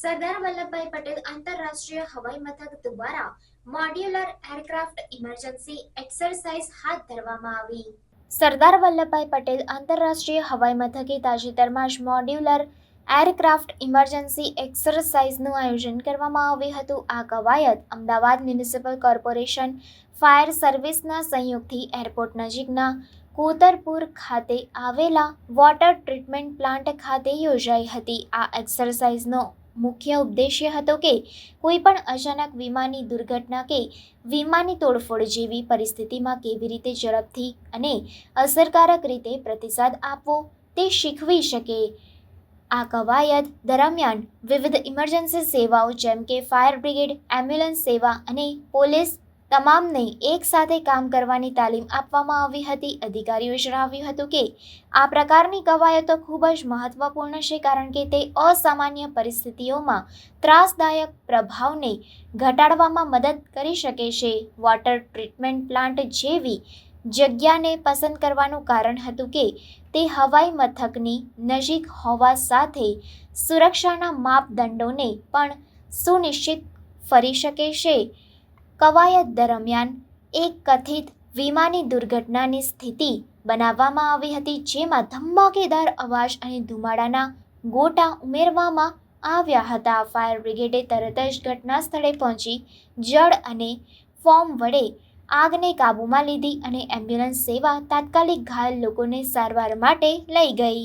સરદાર વલ્લભભાઈ પટેલ આંતરરાષ્ટ્રીય હવાઈ મથક દ્વારા મોડ્યુલર એરક્રાફ્ટ ઇમરજન્સી એક્સરસાઇઝ હાથ ધરવામાં આવી. સરદાર વલ્લભભાઈ પટેલ આંતરરાષ્ટ્રીય હવાઈ મથકે તાજેતરમાં જ મોડ્યુલર એરક્રાફ્ટ ઇમરજન્સી એક્સરસાઇઝનું આયોજન કરવામાં આવ્યું હતું. આ કવાયત અમદાવાદ મ્યુનિસિપલ કોર્પોરેશન ફાયર સર્વિસના સંયોગથી એરપોર્ટ નજીકના કોતરપુર ખાતે આવેલા વોટર ટ્રીટમેન્ટ પ્લાન્ટ ખાતે યોજાઈ હતી. આ એક્સરસાઇઝનો મુખ્ય ઉદ્દેશ્ય હતો કે કોઈપણ અચાનક વીમાની દુર્ઘટના કે વીમાની તોડફોડ જેવી પરિસ્થિતિમાં કેવી રીતે ઝડપથી અને અસરકારક રીતે પ્રતિસાદ આપવો તે શીખવી શકે. આ કવાયત દરમિયાન વિવિધ ઇમરજન્સી સેવાઓ જેમ કે ફાયર બ્રિગેડ, એમ્બ્યુલન્સ સેવા અને પોલીસ તમામને એકસાથે કામ કરવાની તાલીમ આપવામાં આવી હતી. અધિકારીઓએ જણાવ્યું હતું કે, આ પ્રકારની કવાયતો ખૂબ જ મહત્વપૂર્ણ છે કારણ કે તે અસામાન્ય પરિસ્થિતિઓમાં ત્રાસદાયક પ્રભાવને ઘટાડવામાં મદદ કરી શકે છે. વોટર ટ્રીટમેન્ટ પ્લાન્ટ જેવી જગ્યાને પસંદ કરવાનું કારણ હતું કે, તે હવાઈ મથકની નજીક હોવા સાથે સુરક્ષાના માપદંડોને પણ સુનિશ્ચિત ફરી શકે છે. કવાયત દરમિયાન એક કથિત વિમાની દુર્ઘટનાની સ્થિતિ બનાવવામાં આવી હતી, જેમાં ધમાકેદાર અવાજ અને ધુમાડાના ગોટા ઉમેરવામાં આવ્યા હતા. ફાયર બ્રિગેડે તરત જ ઘટના સ્થળે પહોંચી, જળ અને ફોર્મ વડે આગને કાબૂમાં લીધી અને એમ્બ્યુલન્સ સેવા તાત્કાલિક ઘાયલ લોકોને સારવાર માટે લઈ ગઈ.